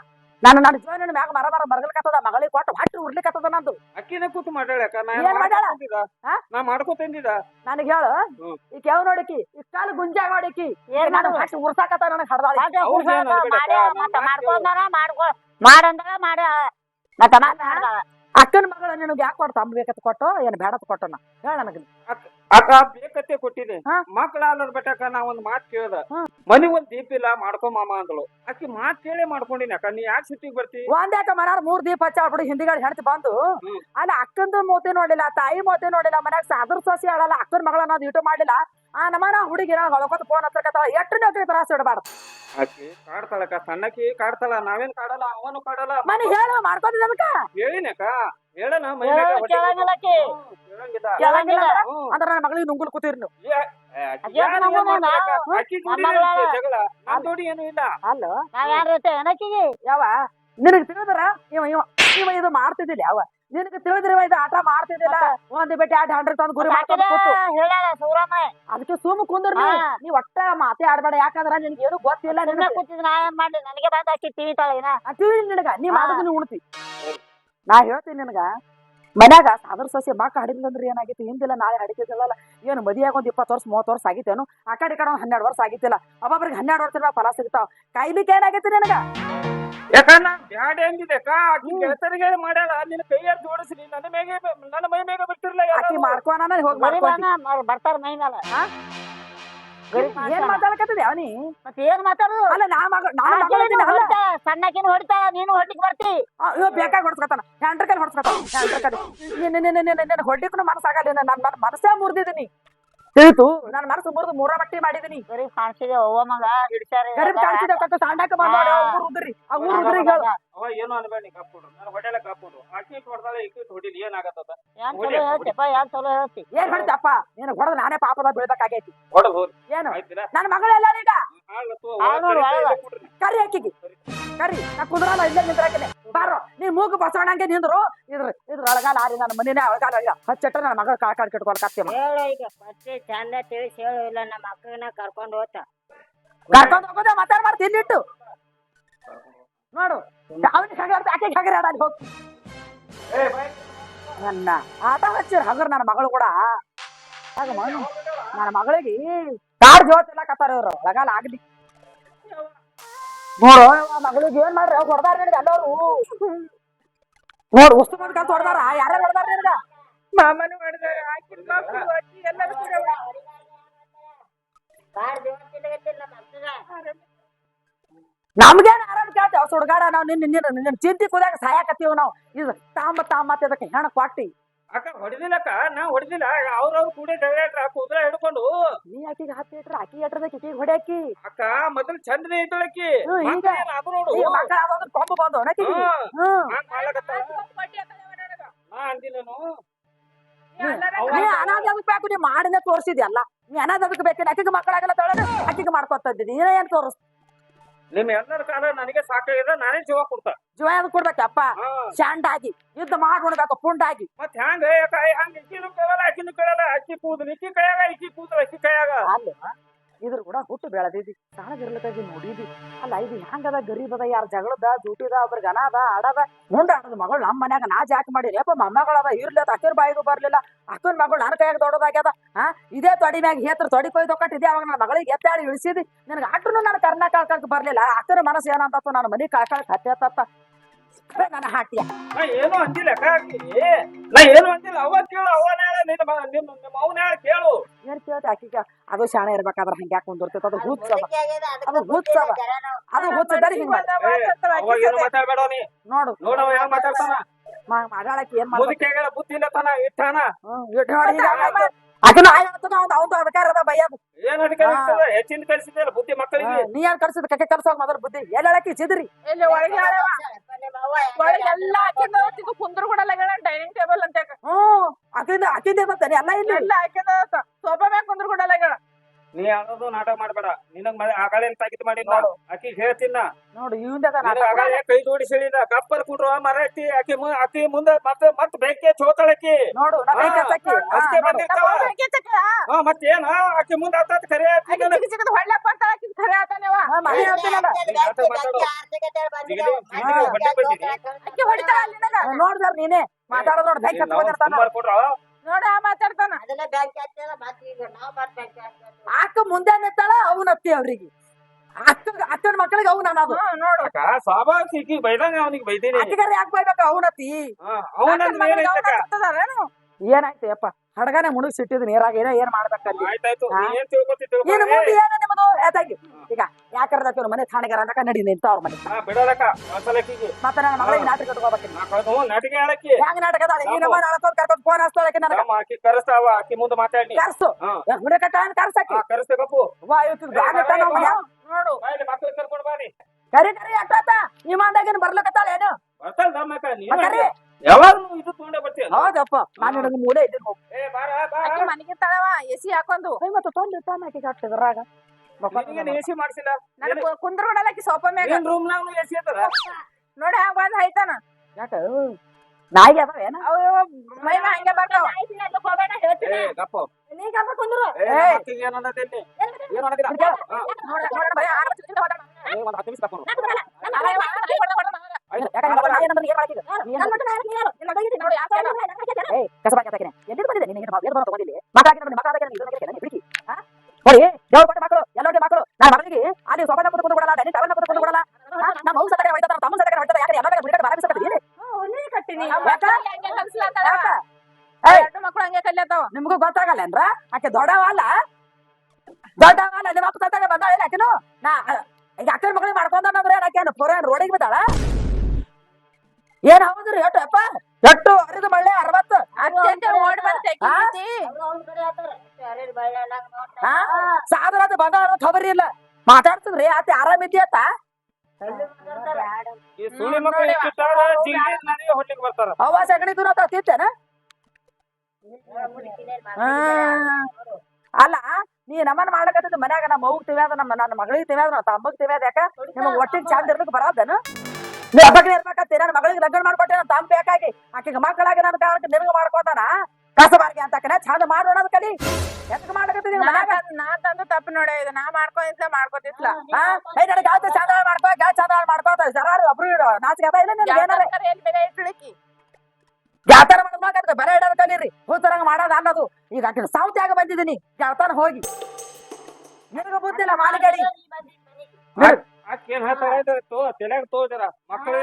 ನಾನು ನನ್ನ ಜೀವನ ಮ್ಯಾಗ ಮರ ಮರ ಮರ್ಗಲ್ಕತ್ತದ ಮಗಳಿಗೆ ಕೊಟ್ಟು ಹೊಟ್ಟೆ ಉರ್ಲಿಕತ್ತದ ನಂದು. ಅಕ್ಕಿನ ಕೂತು ಮಾಡ್ಯಾಳ ಅಕ್ಕ. ಹೇಳ ಏನ್ ಮಾಡ್ಯಾಳ? ಮಾಡ್ಕೊತಿದ್ದ? ಹಾ? ನಾ ಮಾಡ್ಕೊತಿದ್ದ ನನಗೆ ಹೇಳು. ಹ್ಮ್. ಈ ಕೆವ್ ನೋಡಿಕಿ ಈ ಕಾಲು ಗುಂಜಾಗ ನೋಡಿಕಿ ಏನ್ ನಾನು? ಹೊಟ್ಟೆ ಉರ್ಸಾಕತ್ತ ನನಗೆ ಹಡ್ದಾಳ ಅನ್ಬೇಡ ಮಾಡಿ ಅಕ್ಕ, ಮತ್ತ ನಮ್ ಮಾಡ್ಕೊಂಡಾರ ಮಾಡ್ಕೊ. ಮಾಡಂದಾಗ ಮಾಡ. ಮತ್ತ ಮಾತಾಡ್ದಾಳ ಅಕ್ಕನ ಮಗಳು ನಿನಗೆ ಯಾಕೆ ಕೊಡ್ತಾ? ಅಂಬೇಕತ್ ಕೊಟ್ಟು ಏನ್ ಬೇಡತ್ ಕೊಟ್ಟು ನಾ. ಹೇಳ ನನಗೆ. ಅಕ್ಕ ಬೇಕತ್ತೆ ಕೊಟ್ಟಿದೆ ಹಾ. ಮಕ್ಳ ಅನ್ನೋದ್ ಬೆಟ್ಟಕ್ಕ ನಾ ಒಂದ್ ಮಾತ್ ಕೇಳ್ದ. ಮನಿ ಒಂದ್ ದೀಪ ಇಲ್ಲ ಮಾಡ್ಕೊ ಮಾಮ ಅಂದಳು. ಅಕ್ಕಿ ಮಾತ್ ಕೇಳಿ ಮಾಡ್ಕೊಂಡಿನ ಅಕ್ಕ ನೀ ಯಾಕೆ ಸಿಟ್ಟಿಗೆ ಬರ್ತಿ? ಒಂದ್ಯಾಕ ಮನಾರ ಮೂರ್ ದೀಪ ಬಿಡು ಹಿಂದಿಗಾಡಿ ಹೆಣ್ತಿ ಬಂದು. ಅಲ್ಲ ಅಕ್ಕಂದು ಮೋತಿ ನೋಡಿಲ್ಲ ತಾಯಿ ಮೋತಿ ನೋಡಿಲ್ಲ ಮನ್ಯಾಗ ಸಾದ್ರ ಸೊಸಿ ಹೇಳಲ್ಲ ಅಕ್ಕನ ಮಗಳ ಅನ್ನೋದು ಇಟ್ಟು ಮಾಡಿಲ್ಲ ಆ ನಮನ ಹುಡುಗಿ ಹೊಳಕೊತ್ ಫೋನ್ ಹಚ್ಚಕತ್ತಾಳ ಎಷ್ಟು ನೌಕರಿ ತ್ರಾಸ ಇಡಬಾರ್ದು. ಅಕ್ಕಿ ಕಾಡ್ತಾಳಕ್ಕ ಸಣ್ಣಕ್ಕಿ ಕಾಡ್ತಾಳ ನಾವೇನ್ ಕಾಡಲ್ಲ ಅವನು ಕಾಡಲ್ಲ. ಮನೆ ಹೇಳ ಮಾಡ್ಕೋದಿಲ್ಲ ಅದಕ್ಕ? ಹೇಳಿನಕ್ಕ ಹೇಳಣ ಮೈ ಕೇಳಂಗಿಲ್ಲ ಆಕಿ. ಕೇಳಂಗಿಲ್ಲ. ಅಂದ್ರ? ನನ್ನ ಮಗಳಿಗೆ ನುಂಗುಲ್ ಕೂತಿರ್ ಯಾವ ನಿನಗೆ ತಿಳಿದ್ರ? ಇವ ಇವ ಇವ ಇದು ಮಾಡ್ತಿದ್ದಿಲ್ಲ ಯಾವ ನಿನಗೆ ತಿಳಿದ್ರಿವ ಇದು ಆಟ ಮಾಡ್ತಿದ್ದಿಲ್ಲ? ಒಂದ್ ಬಿಟ್ಟು ಎರಡು ಹಂಡ್ರೆಡ್ ತಂದು ಗುರಿ ಅದಕ್ಕೆ ಸುಮ್ ಕುಂದ್ರ ನೀ. ಒಟ್ಟ ಮಾತೇ ಆಡ್ಬೇಡ. ಯಾಕಂದ್ರ ನಿನ್ಗೆ ಏನು ಗೊತ್ತಿಲ್ಲ ನಿನ್ಗೆ. ಟಿವಿ ನಾ ಏನ್ ಮಾಡ್ಲಿ? ನನಗೆ ನೀ. ಮಾಡೋದು ಉಣ್ತಿ. ನಾ ಹೇಳ್ತೀನಿ ನಿನಗ. ಮನ್ಯಾಗ ಸಾದ್ರ ಸಸ್ಯ ಮಕ್ಕ ಹಡಿದ್ಲಂದ್ರೆ ಏನಾಗಿತ್ತು ಹಿಂದಿಲ್ಲ ನಾಳೆ ಹಡಿತಿದ್ದಲ್ಲ ಏನು ಮದಿಯಾಗ ಒಂದ್ ಇಪ್ಪತ್ತು ವರ್ಷ ಮೂವತ್ತು ವರ್ಷ ಆಗಿತ್ತೇನು? ಆ ಕಡೆ ಕಡೆ ಒಂದ್ ಹನ್ನೆರಡು ವರ್ಷ ಆಗಿತ್ತಿಲ್ಲ. ಒಬ್ಬೊಬ್ರಿಗೆ ಹನ್ನೆರಡು ವರ್ಷ ಫಲ ಸಿಗ್ತಾವ. ಕಾಯ್ಲಿಕ್ಕೆ ಏನಾಗೈತಿ ನಿನಗ? ಯಾಕನ್ನ ಬ್ಯಾಡ ಹೆಂಗಿದೆ ಕಾ ಆಕಿ ಗೆಳತರಿಗೆ ಮಾಡ್ಯಾಳ. ನಿನ್ನ ಕೈಯಾಗ ಜೋಡಿಸಿ ನನ್ನ ಮೇಗೆ ನನ್ನ ಮೈ ಮೇಗ ಬಿಟ್ಟಿರ್ಲ ಆಕಿ ಮಾಡ್ಕೊನ ಹೋಗಿ ಬರ್ತಾರ ಮೈ ಮೇಲೆ ಏನ್ ಮಾತಾಡಕತ್ತಿದ್ದೆ ಅವನಿ ಮತ್ತೆ ಏನ್ ಮಾತಾಡುದು? ಅಲ್ಲ ನಾ ಮಗ ನಾನು ಅಲ್ಲ. ಸಣ್ಣಕಿನ ಹೊಡಿತಾ ನೀನು ಹೊಡ್ಲಿಕ್ ಬರ್ತಿ. ಇವ ಬೇಕಾಗಿ ಹೊಡ್ಸ್ಕೊತಾನ. ಹ್ಯಾಂಡ್ರ ಕೈಲಿ ಹೊಡ್ಸ್ಕೊತಾನ ಹ್ಯಾಂಡ್ರ ಕೈಲಿ ನಿನ್ನ ಹೊಡ್ಲಿಕ್ಕೂ ಮನಸ್ಸಾಗಲ್ಲ. ನನ್ನ ಮನಸ್ಸೇ ಮುರಿದಿದ್ದೀನಿ ತಿಳಿತು ನನ್ನ ಮನಸ್ಸು ಮುರಿದು ಮೂರ ಮಟ್ಟಿ ಮಾಡಿದೀನಿ. ಗರೀಬ್ ಕಾಣಿಸಿದೆ ಅವ್ವ ಮಗ ಹಿಡಿಸ್ಯಾರ ಗರೀಬ್ ಕಾಣಿಸಿದೆ ಕಕ್ಕ ಸಾಂಡಾಕ ಬಂದೋಡಿ ಊರ್ ಉದ್ರಿ. ಆ ಊರು ಉದ್ರಿ ಹೇಳು. ಅವ ಏನು ಅನ್ಬೇಡಿ ಕಪ್ಪಿಡು ನಾನು ಹೊಡೆಯಲ್ಲ ಕಪ್ಪಿಡು ಆಕಿ ಹೊಡೆದಾಳೆ ಈಕಿ ಹೊಡಿಲಿ ಏನಾಗತ್ತದ? ಏನ್ ಚಲೋ ಹೇಳ್ತಿಪ್ಪ ಏನ್ ಚಲೋ ಹೇಳ್ತಿ. ಏನ್ ಹೇಳ್ತಪ್ಪ ನೀನು ಹೊಡೆದು ನಾನೇ ಪಾಪದ ಬೀಳ್ಬೇಕಾಗೈತಿ. ಹೊಡೆದು ಏನು? ನನ್ನ ಮಗಳೆಲ್ಲ ಈಗ? ಕರಿ ಹಾಕಿಗಿ ಕರಿ. ನಾ ಕುಂದ್ರಲ್ಲ ಇಲ್ಲೇ ನಿಂದ್ರಾಕಿನಿ. ಬಾರೋ. ನೀ ಮೂಗು ಬಸವಣ್ಣಂಗೆ ನಿಂದ್ರು. ಇದ್ರ ಇದ್ರ ಒಳಗಾಲ ಆರಿ ನನ್ನ ಮನೇನೆ ಒಳಗಾಲ ಇಲ್ಲ ಹಚ್ಚಟ್ಟ ನನ್ನ ಮಗಳ ಕಾಳ್ ಕಾಡ್ ಕಿಟ್ಕೊಳಕತ್ತೀಮ ಹೇಳು ಈಗ ಫಸ್ಟ್ ಚಂದ ತಿಳಿಸಿ ಹೇಳು. ಇಲ್ಲ ನಮ್ಮ ಅಕ್ಕನ ಕರ್ಕೊಂಡು ಹೋಗ್ತ ಕರ್ಕೊಂಡ್ ಹೋಗೋದೇ ಮಾತಾಡ ಮಾಡ್ತಿ ಇಲ್ಲಿಟ್ಟು ನೋಡು. ಅವನಿಗೆ ಹಗರ್ ಆಕೆಗೆ ಹಗರ್ ಆಡಲ್ಲಿ ಹೋಗಿ. ನನ್ನ ಆಟ ಹಚ್ಚಿರ ಹಗರ್ ನನ್ನ ಮಗಳು ಕೂಡ. ನನ್ನ ಮಗಳಿಗೆ ಕಾಡ್ ಜೋತಿಲ್ಲಕತ್ತಾರ ಇವ್ರು? ಒಳಗಾಲ ಆಗ್ಲಿ. ನೋಡು. ಮಗಳಿಗೆ ಏನ್ ಮಾಡ್ರಿ? ಹೊಡ್ದಾರ ನಿನಗೆ ಎಲ್ಲರೂ. ನೋಡು ಉಸ್ತು ಮಾಡ್ಕಂತ ಹೊಡ್ದಾರ. ಯಾರ ಹೊಡ್ದಾರ ನಿನಗ? ಮಾಮನು ಮಾಡಿದಾರೆ ಆಕಿ ಮಕ್ಕಳು ಅಜ್ಜಿ ಎಲ್ಲರೂ ಕೂಡ ನಮ್ಗೇನ್ ಆರಾಮ್ ಕೇಳ್ತೇವ ಸುಡ್ಗಾಡ ನಾವು ನಿನ್ನ ನಿನ್ನ ನಿನ್ನ ಚಿಂತಿ ಕುದಾಗ ಸಾಯಕತ್ತೀವಿ ನಾವು. ಇದು ತಾಂಬ ತಾಂಬ ಇದಕ್ಕೆ ಹೆಣ ಕೊಟ್ಟಿ ಅಕ್ಕ ಹೊಡೆದಿಲ್ಲಕ್ಕ ನಾ ಹೊಡೆದಿಲ್ಲ. ಅವ್ರವ್ರ ಕೂಡ ಡೈರೆಕ್ಟರ್ ಕೂದಲ ಹಿಡ್ಕೊಂಡು. ನೀ ಆಕಿಗೆ ಹತ್ತಿ ಇಟ್ರ ಆಕಿ ಇಟ್ರದಕ್ಕೆ ಈಕಿಗೆ ಹೊಡ್ಯಾಕಿ? ಅಕ್ಕ ಮೊದಲು ಚಂದ್ರ ಇದ್ದಳಕ್ಕಿ ಆದ್ರು ನೋಡು. ಕೊಂಬ ಬಂದು ನೀ ಮಾಡಿನೇ ತೋರಿಸಿದ್ಯಲ್ಲ. ನೀ ಅನಾದ ಅದಕ್ಕೆ ಬೇಕು ಅಕ್ಕಿಗೆ ಮಕ್ಕಳಾಗಲ್ಲ ತೊಳೆದು ಅಕ್ಕಿಗೆ ಮಾಡ್ಕೊತ ನೀನೇ ಏನ್ ತೋರಿಸ್ ನಿಮ್ ಎಲ್ಲರ ಕಾಲ ನನಗೆ ಸಾಕಾಗಿದೆ ನಾನೇ ಜೀವ ಕೊಡ್ತ. ಜೀವ ಅದಕ್ಕೆ ಕೊಡ್ಬೇಕಪ್ಪ? ಶಾಂಡಾಗಿ ಯುದ್ಧ ಮಾಡ್ಬಿಡ್ಬೇಕು ಪುಂಡಾಗಿ. ಮತ್ ಹೆಂಗ ಹಂಗ ಇಕ್ಕಿನೂ ಕೇಳಲ್ಲ ಅಕ್ಕಿನೂ ಕೇಳಲ್ಲ. ಅಕ್ಕಿ ಕೂದಲು ಇಕ್ಕಿ ಕೈಯಾಗ ಇಕ್ಕಿ ಕೂದಲು ಅಕ್ಕಿ ಕೈಯಾಗ. ಅಲ್ಲ ಇದ್ರ ಕೂಡ ಹುಟ್ಟು ಬೆಳೆದಿದ್ದಿ. ಸಣ್ಣಗಿರ್ಲತ್ತಾಗಿ ನೋಡಿದಿ ಅಲ್ಲ, ಇದು ಹೆಂಗದ ಗರೀಬದ ಯಾರ ಜಗಳದ ದುಡ್ಡಿದ ಒಬ್ರಿಗೆ ಅನಾದ ಆಡದ ಮುಂಡ ಆಡದ ಮಗಳು ನಮ್ಮ ಮನ್ಯಾಗ ನಾ ಜಾಕ್ ಮಾಡಿರಿ ಅಪ್ಪ ಮೊಮ್ಮಗಳದ ಇರ್ಲಿ ಅಕ್ಕನ ಬಾಯಿಗೂ ಬರ್ಲಿಲ್ಲ. ಅಕ್ಕನ ಮಗಳು ನನ್ನ ಕೈಯಾಗ ದೊಡ್ಡದಾಗ್ಯದ. ಹಾ ಇದೇ ತೊಡಿ ಮ್ಯಾಗ ಹೇತ್ರ ತೊಡಿ ಕೊಯ್ ತೊಕಟ್ಟಿದ್ದೆ ಅವಾಗ ನನ್ನ ಮಗಳಿಗೆ ಎತ್ತಾಡಿ ಇಳಿಸಿದಿ. ನನಗೆ ಅಟ್ಟನು ನನ್ನ ಕರ್ನಾಟಕ ಬರ್ಲಿಲ್ಲ. ಅಕ್ಕನ ಮನಸ್ಸು ಏನಂತ ನನ್ನ ಮನೆ ಕಳ್ಕಳಕ್ ಹತ್ತತ್ತ ನನ್ನ ಹಾಟಿಯ. ಏನು ಅಂದಿಲ್ಲ ನಾ ಏನು ಅಂದಿಲ್ಲ. ಅವ ಕೇಳ ಅವನ ಆಕಿಗ ಅದು ಶಾಣೆ ಇರ್ಬೇಕಾದ್ರ ಹಂಗೆ ಯಾಕೆ ಕುಂದಿರ್ತೈತೆ ಅದು ಹುಚ್ಚ ಅದು ಹುಚ್ಚ ಅದು ಹುಚ್ಚದಾರಿ ಹಿಂಗ ನೋಡು. ನೋಡವ ಯಾವ ಮಾತಾಡ್ತಾನ? ಮಾಡಾಳಕಿ ಏನ್ ಮಾಡ್ತಾನ ಬುದ್ಧಿ ಇಲ್ಲ ತಾನ ಇಟ್ಟಾನ? ಹ್ಮ್, ಇಟ್ ನೋಡಿ ಈಗ ಆಗಾಯ್ತು. ಆಕಿನ ಆಯ್ ಹೇಳ್ತಾನ ಅವ್ನ್ ಅಧಿಕಾರ ಅದ ಏನ್ ಬುದ್ಧಿ ಮಕ್ಕಳಿಗೆ? ನೀ ಏನ್ ಕರ್ಸಿದ ಕಕ್ಕೆ ಕರ್ಸೋ ಮೊದಲು ಬುದ್ಧಿ. ಎಲ್ಲ ಚಿದ್ರಿ ಇಲ್ಲಿ ಒಳಗೆ ಎಲ್ಲ ಹಾಕಿದ ಇದು ಕುಂದ್ರ ಕೂಡ ಡೈನಿಂಗ್ ಟೇಬಲ್ ಅಂತ ಹ್ಮ್ ಆಕಿಂದ ಆಕಿಂದ ಬರ್ತಾನೆ ಎಲ್ಲ ಇಲ್ಲಿ. ಎಲ್ಲ ಹಾಕಿದ ಸೋಫಾ ಮ್ಯಾಗ ಕುಂದ್ರ ಕೂಡ ನೀ ಯಾವ್ದು ನಾಟಕ ಮಾಡ್ಬೇಡ. ನಿನಗ್ ಮ- ತಾಗಿದ್ ಮಾಡಿ ನೋಡು. ಆಕಿ ಹೇಳ್ತೀನ ನೋಡು ಆಗಳೇ ಕೈ ಜೋಡಿಸಿ ಹೇಳಿದ ಕಪ್ಪರ್ ಕುಟ್ರ ಮರೈತಿ ಆಕಿ ಅಕ್ಕಿ ಆಕಿ ಮುಂದೆ ಮತ್ತೆ ಮತ್ತೆ ಬೆಂಕಿ ಚೋತಳಕ್ಕಿ ನೋಡು ಅಷ್ಟೇ ನೋಡು. ಬಂದಿರ್ತಾವ. ಹಾ. ಮತ್ತೇನ? ಆಕಿ ಮುಂದೆ ಆತಾತ್ ಕರೆ ಹೊಳ್ಳೆ ಬರ್ತಾಳ ಆತಾನೇವ. ಅಕ್ಕಿ ಹೊಡಿತಾಳ ನನಗ. ಹಾ, ನೋಡ್ದಾರ ನೀನೇ. ಮಾತಾಡೋದ್ ನೋಡ್ ಬೆಂಕಿ ಹತ್ಕೊಂಡ್ ನೋಡ ಮಾತಾಡ್ತಾನ. ಅಕ್ಕ ಮುಂದೆ ನಿಂತಾಳ ಅವನತ್ತಿ ಅವ್ರಿಗೆ. ಅಕ್ಕ ಅಕ್ಕನ ಮಕ್ಕಳಿಗೆ ಅವು ನಾನು ಅದು ಸ್ವಾಭಾವಿಕ ಈಕಿ ಬೈದಂಗ ಅವನಿಗೆ ಬೈದೀನಿ. ಅತ್ತಿಗಾರ ಯಾಕೆ ಬೈಬೇಕು ಏನೈತಕ್ಕ ಆಗ್ತದಾರೇನು? ಏನಾಯ್ತು ಯಪ್ಪ? ಹಡಗನೆ ಮುಳುಗ್ ಸಿಟ್ಟಿದ್ ನೀರಾಗ ಏನ ಏನ್ ಮಾಡ್ಬೇಕಲ್ಲಿ ಆಯ್ತಾಯ್ತು ಏನ್ ತಿಳ್ಕೊತಿ ಇನ್ನು ತಿಳ್ಕೊ ಮುಂದೆ ಏನು ನಿಮ್ಮದು ಯಾತಾಗಿ ಈಗ ಯಾಕರ್ದ ಮನೆ? ಠಾಣೆಗಾರ ಅಂದಕ ನಡಿ ನಿಂತ ಅವ್ರ ಮನೆ. ಹಾ ಮತ್ತೆ ನನ್ನ ಮಗಳಿಗೆ ನಾಟಕ ಕಟ್ಕೋಬೇಕು ನಾಟಕ ಹೇಳಕ್ಕೆ ನಾಟಕ ಅದ ಈ ನಮ್ಮ ಫೋನ್ ಹಚ್ತಾಳಕ್ಕೆ ನನಗ. ನಮ್ಮ ಆಕಿ ಕರೆಸ್ತಾವ ಆಕಿ ಮುಂದೆ ಮಾತಾಡಿ ಕರ್ಸು. ಹಾ. ಹುಡುಗ ಕಟ್ಟ ಕರ್ಸಕ್ಕೆ ಕರೆಸ್ಬೇಕಪ್ಪು ವಾ ಇವತ್ತು ಬ್ಯಾಗ್ ಇಟ್ಟ ನಮ್ಮ ಮನ್ಯಾಗ. ನೋಡು. ಬಾಯ್ಲಿ ಮಕ್ಕಳು ಕರ್ಕೊಂಡು ಬಾರಿ ಕರಿ ಕರಿ ಅಟ್ಟಾತ ಬರ್ಲಕತ್ತಾಳ ಏನು? ಬರ್ತಾಳ ನಮ್ಮಕ್ಕ ನೀನು ಕರಿ. ಯಾವಾಗ ಇದು ತಗೊಂಡೇ ಬರ್ತೀಯ ಹೌದಪ್ಪ. ನಾನು ಹಿಡಿದು ಮೂಲೆ ಇದ್ದೀನಿ ಹೋಗಿ ಏ ಬಾರ ಬಾರ ಅಕ್ಕಿ ಮನೆಗೆ ತಳವ ಎಸಿ ಹಾಕೊಂಡು. ಮತ್ತೆ ತೊಂದ್ರೆ ತಾನ ಆಕಿಗೆ ಹಾಕ್ತಿದ್ರಾಗ ಎಸಿ ಮಾಡ್ಸಿಲ್ಲ? ನನ್ ಕುಂದ್ರ ಕೂಡ ಆಕಿ ಸೋಫಾ ಮ್ಯಾಗ. ರೂಮ್ ಎಸಿ ನೋಡಿ ಹಾಗ ಬಂದ್ ಹೈತಾನ ಯಾಕ ನಾಯಿಗೆ ಅದಾವ ಏನ ಅವ ಇವ ಮೈ ಮ್ಯಾಗ ಹಂಗೆ ಬರ್ತಾವ ಏ ಈ ಸುಳಿ ಮಕ್ಕಳು ಇಷ್ಟಿಟ್ಟಾರ ಜಿಗಿಲಿ ನನಗೆ ಹೊಡ್ಲಿಕ್ಕೆ ಬರ್ತಾರ. ಅವ ಸಗಣಿ ದೂರ ಅಲ್ಲ ನೀ ನಮ್ಮನ್ ಮಾಡಕತ್ತಿದ್ ಮನ್ಯಾಗ ನಮ್ಮ ಅವ್ಗ ತಿವ್ಯಾದ ನಮ್ಮ ನನ್ನ ಮಗಳಿಗೆ ತಿವ್ಯಾದ ನಮ್ಮ ತಮ್ಮಗ್ ತಿವ್ಯಾದ ಯಾಕ? ನಿಮಗ್ ಒಟ್ಟಿಗೆ ಚಂದ ಇರ್ಬೇಕು ಬರೋದೇನು ನೀ ಹಬ್ಬಕ್ಕೆ ಇರ್ಬೇಕತ್ತಿ ನನ್ನ ಮಗಳಿಗೆ ಲಗ್ನ ಮಾಡ್ಕೊಟ್ಟೆ ನನ್ನ ತಮ್ಮ ಬೇಕಾಗಿ. ಆಕೆಗೆ ಮಕ್ಕಳಾಗಿ ನನ್ನ ಕಾರಣಕ್ಕೆ ನಿನಗ ಮಾಡ್ಕೊತಾನ? ಕಸಬಾರ್ಗಿ ಅಂತ ಚಂದ ಮಾಡೋಣ ಕಲಿ ಎದಕ್ ಮಾಡಕತ್ತಿದ್ ನಾ ಮನ್ಯಾಗ? ತಂದ್- ನಾ ತಂದು ತಪ್ಪು ನೋಡೆ ಇದು. ನಾ ಮಾಡ್ಕೊಂಡಿದ್ಲ ಮಾಡ್ಕೊತಿದ್ಲ. ಹಾ ಏ ನನಗೆ ಯಾವ್ದು ಚಂದ ಮಾಡ್ಕೋ ಯಾವ ಚಂದ ಮಾಡ್ಕೋತ ಸರಾರ ಒಬ್ರು ಇಡು. ನಾಚಿಕೆ ಅದ ಇಲ್ಲ ನಿನಗೆ ಏನಾರ? ಇಟ್ಲಿಕ್ಕಿ ಗೆಳತನ ಮಾಡ್ಬೇಕಾದ್ರೆ ಬರ ಇಡೋದ್ ಕಲೀರಿ ಹೂತರಂಗ ಮಾಡೋದು ಅನ್ನೋದು. ಈಗ ಆಕಿನ ಸಾವ್ತ್ಯಾಗ ಬಂದಿದ್ದೀನಿ. ಗೆಳತನ ಹೋಗಿ. ನಿನಗ ಬುದ್ಧಿಲ್ಲ ಮಾಲಿಗಾಡಿ ಆಕೇನ್ ಏನ್ ಹೇಳ್ತಾರ? ತೋ ತೆಲೆಗೆ ತೋ ಜರ ಮಕ್ಕಳು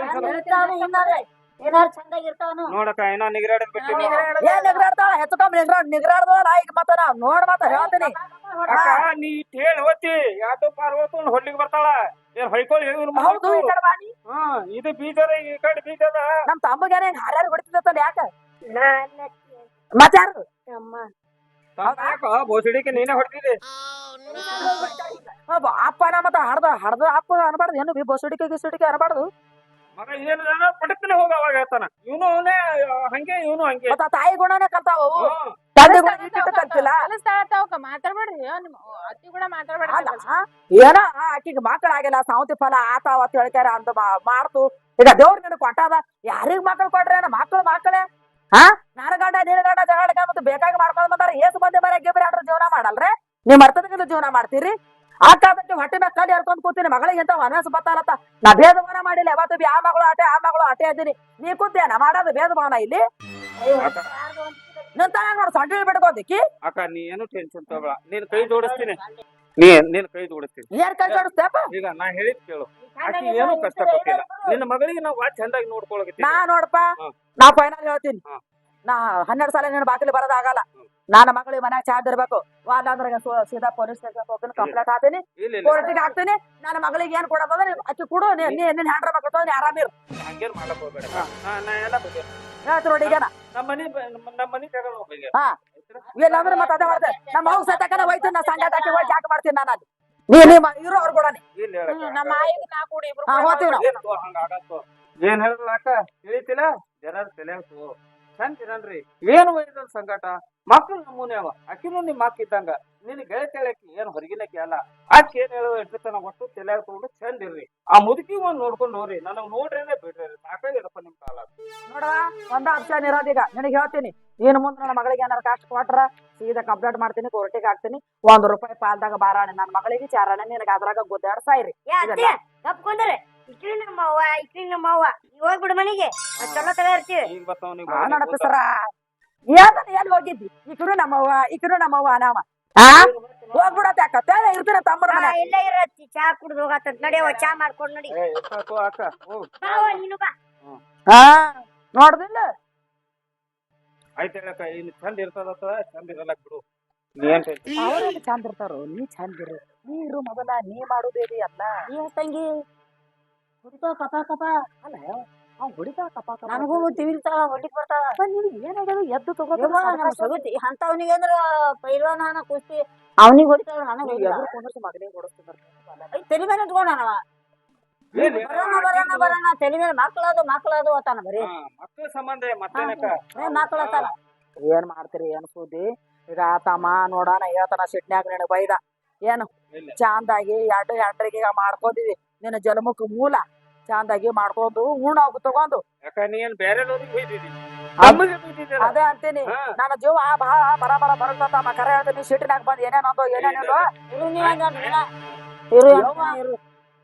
ನೋಡಕ್ಕ ಏನೋ ನಿಗರಾಡದ್ ಏನ್ ನಿಗ್ರಾಡ್ತಾಳ ನಿಗ್ರಾಡ್ ಈಗ ಮತ್ತ ನಾ ನೋಡ್ ಮತ್ತ ಹೇಳ್ತೀನಿ. ನೀ ಹೇಳಿ ಹೋತಿ. ಪಾರ್ ಬರ್ತಾಳ. ಏನ್ ಹೊಯ್ಕೊಳ್ಳಿ ಇವ್ರು ಹೌದು ಈ ಕಡೆ ಬಾನಿ ಹಾ ಇದು ಬೀಜದ ಈ ಕಡೆ ಬೀಜದ. ನಮ್ ತಮ್ಮಗೇನ ಹಿಂಗ್ ಹಾರ್ಯಾರು ಹೊಡಿತಿದ್ದಲ್ಲ ಯಾಕ? ಮತ್ತೆ ಯಾರು? ಯಾಕ? ಬೋಸಡಿಕೆ ನೀನೇ ಹೊಡ್ತಿದ್ದೆ ಒಬ್ಬ ಅಪ್ಪನ ಮತ್ತ ಹಡ್ದ ಹಡ್ದ ಅಪ್ಪ ಅನ್ಬಾರ್ದು ಏನು ಬಿ ಬೋಸಡಿಕೆ ಗಿಸುಡಿಕೆ ಅನ್ಬಾರ್ದು. ಮಗ ಏನ್ ಪಟಕ್ನೆ ಹೋಗ ಅವಾಗ ಹೇಳ್ತಾನ. ಇವನು ಅವನೇ ಹಂಗೆ ಇವನು ಹಂಗೆ. ಮತ್ತ ಆ ತಾಯಿ ಗುಣನೇ ಕಲ್ತಾವು. ತಂದೆ ಗುಣ ಇಟ್ಟಿಟ್ಟು ಕಲ್ತಿಲ್ಲ? ಕಲಿಸ್ತಾಳತ್ತವಕ್ಕ ಮಾತಾಡ್ಬೇಡ್ರಿ. ನಿಮ್ಮ ಅತ್ತಿ ಕೂಡ ಮಾತಾಡ್ಬೇಡ ಅಲ್ಲ ಏನೋ ಆಕಿಗೆ ಮಕ್ಕಳಾಗಿಲ್ಲ ಸಾವಂತಿ ಫಲ ಆತಾವ ಅಂತ ಹೇಳ್ತಾರ ಅಂತ ಮಾರ್ತು ಮಾಡ್ತು. ಈಗ ದೇವ್ರ ನಿನ್ ಕೊಟ್ಟಾದ? ಯಾರಿಗ್ ಮಕ್ಕಳು ಕೊಡ್ರಿ ಮಕ್ಕಳು ಮಕ್ಕಳೇ ಹಾ? ನಾನ ಗಂಡ ನೀನ ಗಂಡ ಜಗಳ ಮತ್ತೆ ಬೇಕಾಗಿ ಮಾಡ್ಕೊಂಡ್ ಬಂದಾರ. ಏಸು ಮಂದಿ ಬರೀ ಗಿಬ್ರಿ ಆಡ್ರ ಜೀವನ ಮಾಡಲ್ರಿ? ನೀವ್ ಅರ್ಥದಿಂದ ಜೀವನ ಮಾಡ್ತೀರಿ? ಆಕಾದಕ್ಕೆ ಹೊಟ್ಟೆ ಮ್ಯಾಗ ಕಲ್ಲಿ ಹರ್ಕೊಂಡ್ ಕೂತೀನಿ ಮಗಳಿಗೆ ಎಂತ ಅನಸ ಬತ್ತಾಲತ್ತ ನಾ ಭೇದ ಭಾವನ ಮಾಡಿಲ್ಲ ಯಾವತ್ತು ಬಿ ಆ ಮಗಳು ಆಟೆ ಆ ಮಗಳು ಆಟೆ ಇದ್ದೀನಿ ನೀ ಕೂತೇನ ಮಾಡೋದು ಭೇದ ಭಾವನ ಇಲ್ಲಿ? ಅಕ್ಕ ನಿಂತ ನೋಡ್ ಸೊಂಟ ಬಿಡ್ಕೋದಿಕ್ಕಿ ಅಕ್ಕ ನೀ ಏನು ಟೆನ್ಷನ್ ತಗೋಬೇಡ. ನೀನ್ ಕೈ ಜೋಡಿಸ್ತೀನಿ. ನೀ ನಿನ್ ಕೈ ಜೋಡಿಸ್ತೀನಿ. ಏನ್ ಕೈ ಜೋಡಿಸ್ತೇಪ ಈಗ ನಾ ಹೇಳಿದ್ ಕೇಳು. ಆಕಿ ಏನು ಕಷ್ಟ ಕೊಟ್ಟಿಲ್ಲ ನಿನ್ನ ಮಗಳಿಗೆ ನಾವು ಚಂದಾಗಿ ನೋಡ್ಕೊಳಕತ್ತೀವಿ. ನಾ ನೋಡಪ್ಪ. ನಾ ಫೈನಲ್ ಹೇಳ್ತೀನಿ. ನಾ ಹನ್ನೆರಡು ಸಲ ನಿನ್ನ ಬಾಕಲಿ ಬರೋದಾಗಲ್ಲ. ನನ್ನ ಮಗಳಿಗೆ ಮನ್ಯಾಗ ಚಾರ್ಜ್ ಇರ್ಬೇಕು ಸೀದಾ ಪೊಲೀಸ್ ಸ್ಟೇಷನ್ ಹೋಗ್ತೀನಿ ಕಂಪ್ಲೇಂಟ್ ಹಾಕ್ತೀನಿ. ಇಲ್ಲ ಕೋರ್ಟಿಗೆ ಹಾಕ್ತೀನಿ. ನನ್ನ ಮಗಳಿಗೆ ಏನ್ ಕೊಡೋದಂದ್ರೆ ಅಕ್ಕಿ ಕೊಡು ನೀನ್ ಹ್ಯಾಂಡ್ರಬೇಕು ಹ್ಯಾಂಡ್ರ ನೀ ಆರಾಮಿರು ಹಂಗೇನ್ ಮಾಡಕ್ ಹೋಗ್ಬೇಡ ನಾ ನಾ ಎಲ್ಲ ಬಗ್ಗೆ ಹೇಳ್ತೀನಿ ನೋಡಿ ಈಗೇನ ನಮ್ಮ ಮನಿ ನಮ್ಮ ನಮ್ಮ ಮನಿ ತಗೊಂಡ್ ಹೋಗ್ಬೇಕು ಹಾ. ಇಲ್ಲಾಂದ್ರೆ ಮತ್ತೆ ಅದೇ ಮಾಡ್ದೆ. ನಮ್ಮ ಅವ್ಗ ಹೋಯ್ತು ನಾ ಸಂಗಾಟ ಹಾಕಿ ಹೋಗಿ ಮಾಡ್ತೀನಿ ನಾನು ಅಲ್ಲಿ. ನೀ ನಿಮ್ಮ ಇರೋ ಅವ್ರು ಕೂಡ ನಮ್ಮ ಆಯ್ತು ನಾ ಕೂಡ ಇಬ್ರು ಹೋಗ್ತೀವಿ ನಾವು. ಏನ್ ಅಕ್ಕ? ತಿಳಿತಿಲ್ಲ? ಜನರ ತಲೆ ಹಾಕು ಚಂದ ಏನು ಒಯ್ದ ಸಂಕಟ ಮಕ್ಳು ನಮೂನೆ ಅವ. ಆಕಿನೂ ನಿಮ್ ಮಕ್ ಇದ್ದಂಗ. ನಿನ್ ಗೆಳತಿ ಏನ್ ಹೊರಗಿನ ಕೇಳ ಅಕ್ಕಿ ಏನ್ ಹೇಳುವ ಎಷ್ಟು ಒಟ್ಟು ತಲೆ ತಗೊಂಡು ಚಂದ ಇರ್ರಿ. ಆ ಮುದುಕಿ ಒಂದ್ ನೋಡ್ಕೊಂಡ್ ಹೋಗ್ರಿ. ನನಗ್ ನೋಡ್ರೇನೆ ಬಿಡ್ರಿ ಸಾಕಾಗಿರಪ್ಪ ನಿಮ್ ಕಾಲ. ನೋಡ ಒಂದ ಆಪ್ಷನ್ ಇರೋದೀಗ ನಿನಗೆ ಹೇಳ್ತೀನಿ. ಏನ್ ಮುಂದೆ ನನ್ನ ಮಗಳಿಗೆ ಏನಾರ ಕಾಸ್ಟ್ ಕೊಟ್ರ ಸೀದಾ ಕಂಪ್ಲೇಂಟ್ ಮಾಡ್ತೀನಿ ಕೋರ್ಟಿಗೆ ಹಾಕ್ತೀನಿ. ಒಂದ್ ರೂಪಾಯಿ ಪಾಲ್ದಾಗ ಬಾರಾಣೆ. ನನ್ನ ಮಗಳಿಗೆ ಚಾರಾಣೆ. ನಿನಗ ಅದ್ರಾಗ ಗುದ್ದಾಡ ಸಾಯ್ರಿ. ತಪ್ಕೊಂಡ್ರೆ ಇಕ್ರಿ ನಮ್ಮವ್ವ ಇಕ್ರಿ ನಮ್ಮ ಅವ್ವ ನೀವ್ ಹೋಗ್ಬಿಡು ಮನೆಗೆ. ಚಲೋ ತಲೆ ಇರ್ತೀವಿ ಈಗ ಬರ್ತಾವ ಸರ. ಏನ್ ಎಲ್ಲಿ ಹೋಗಿದ್ದಿ? ಈಕರು ನಮ್ಮವ್ವ ಈಕರು ನಮ್ಮವ್ವ ನಾವ. ಆ? ಹೋಗ್ಬಿಡತ್ತೆ ಅಕ್ಕ. ತೇಳ ಇರ್ತೀನಿ ತಮ್ಮರ ಮನೆ. ಇಲ್ಲೇ ಇರತ್ತಿ ಚಾ ಕುಡ್ದು ಹೋಗತ್ತ. ನಡಿಯವ ಚಾ ಮಾಡ್ಕೊಂಡ್ ನಡಿ. ಬಾವ ನೀನು ಬಾ. ಹಾ ನೋಡ್ದಿಲ್ಲ? ಆಯ್ತು ಹೇಳಕ್ಕ ಇಲ್ಲಿ ಚಂದ ಇರಲ್ಲ ಬಿಡು. ನೀ ಚಂದ ಇರ್ತಾರೋ? ನೀ ಚಂದ ಇರು. ನೀರು ಮೊದಲ ನೀ ಮಾಡುದೇರಿ ಅಲ್ಲ. ನೀ ತಂಗಿ? ಹೊಡಿತಾ ಕಪ ಕಪ ಅಲ್ಲ ಅವ್ನ್ ನನಗೂ ಬರ್ತಾಳ. ನಿನಗೆ ಏನಾಗ್ಯದ ಎದ್ದು ನಮ್ಮ ತಗೋ ಸಗತಿ ಅಂತವನಿಗೆ ಅಂದ್ರ ಪೈಲ್ವಾನ ಹಣ ಕುಸ್ತಿ ಅವನಿಗೆ ಹೊಡಿತಾಳ ನನಗೆ ಎದುರು ಕುಂದ್ರಿಸಿ ಮಗನಿಗೆ ಕೊಡಿಸ್ತಿದ್ದಾರೆ ತಲೆ ಮೇಲೆ ಇಟ್ಕೊಂಡಾನವ ಏನ್ ಬರೋಣ ಬರೋಣ ಬರೋಣ ತಲೆ ಮೇಲೆ ಮಕ್ಕಳದು ಮಕ್ಕಳದು ಅತ್ತಾನ ಬರೀ. ಹಾ, ಸಂಬಂಧ ಮತ್ತೇನಕ್ಕ ಬರೀ ಮಕ್ಕಳು ಅತ್ತಾನ ಏನ್ ಮಾಡ್ತೀರಿ ಏನ್ ಸುದ್ದಿ? ಈಗ ತಮ್ಮ ನೋಡೋಣ ಹೇಳ್ತಾನ ಸಿಟ್ನ್ಯಾಗ ನಿನಗೆ ಬೈದ. ಏನು? ಚಾಂದಾಗಿ ಚಂದಾಗಿ ಎರಡು ಎಂಟ್ರಿಗೆ ಈಗ ಮಾಡ್ಕೊಂಡಿವಿ ನಿನ್ನ ಜನ್ಮಕ್ಕೆ ಮೂಲ. ಚಂದಾಗಿ ಮಾಡ್ಕೊಂಡು ಹೂಣ ಹೋಗಿ ತಗೊಂಡು. ಯಾಕ ಬೇರೆ ಅದ್- ಅದೇ ಅಂತೀನಿ. ನನ್ನ ಜೀವ ಬಾ ಬರ ಬರ ಬರುತ್ತ ಕರೆ ಹೇಳ್ತೀನಿ ಸಿಟ್ಟಿನಾಗ ಬಂದ್ ಏನೇನ್ ಏನೇನಿಲ್ಲ ಇರು ನೀ. ಹಂಗ ಅಂದ್ರಿನ? ಇರು ಇರು.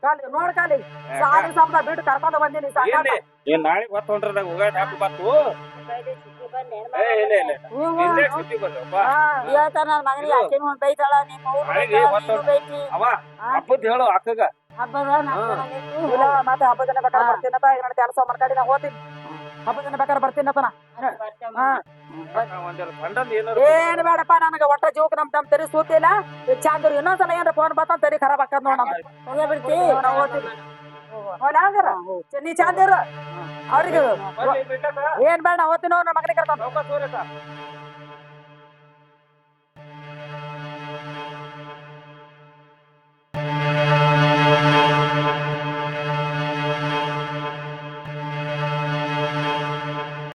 ಕಾಲಿ ನೋಡ್ ಕಾಲಿ. ಸಾಲಿ ಸಂಬಳ ಬಿಟ್ಟು ಕರ್ಕೊಂಡು ಬಂದೀನಿ ಸಾಕಾಟ ಏನ್ ಏನ್ ನಾಳೆ ಹೊತ್ತು ಹೊಂಟ್ರದಾಗ ಉಗಾದಿ ಹಬ್ಬ ಬಂತು? ಏ ಇಲ್ಲ ಇಲ್ಲ. ಹ್ಞೂ, ಹ್ಞೂ. ಹಿಂದೆ ಸುದ್ದಿ ಬಂದಪ್ಪ ಹೇಳ್ತಾನ ನನ್ ಮಗನಿಗೆ ಆಕೆನೂ ಒಂದ್ ಬೈತಾಳ ನಿಮ್ಮ ಅವ್ರು ನಾಳೆಗೆ ಬೈತಾಳ, ನೀನು ಬೈತಿ. ಅವ ಹೇಳು ಅಕ್ಕಗ. ಹಬ್ಬದ ಇಲ್ಲ ಮತ್ತೆ ಹಬ್ಬದ ದಿನ ಬೇಕಾದ್ರೆ ಬರ್ತೀನಪ್ಪ ಈಗ ನನ್ನ ಕೆಲಸ ಮಾಡ್ಕೊಂಡು ನಾ ಹೋಗ್ತೀನಿ. ಹಬ್ಬದ ದಿನ ಬೇಕಾದ್ರೆ ನಾ. ಹಾ. ಏನಾರ ಏನ್ ಬೇಡಪ್ಪ ನನಗ ಒಟ್ಟ ಜೀವಕ್ ನಮ್ ನಮ್ ತರಿ ಸೂತಿಲ್ಲ. ಚಾಂದ್ರ ಇನ್ನೊಂದ್ಸಲ ಏನ್ರ ಫೋನ್ ಬರ್ತಾನ ತರಿ ಖರಾಬ್ ಆಕದ್ ನೋಡ ಹೋಗೇ ಬಿಡ್ತಿ. ನಾ ಹೋಗ್ತೀನಿ. ಹೋಗ್ಲಾಗರ ನೀ ಚಂದ ಅವ್ರಿಗೆ ಏನ್ ಬೇಡ ನಾ ಹೋಗ್ತೀನಿ ನಮ್ಮ ಮಗನಿಗೆ ಕರ್ತಾನ?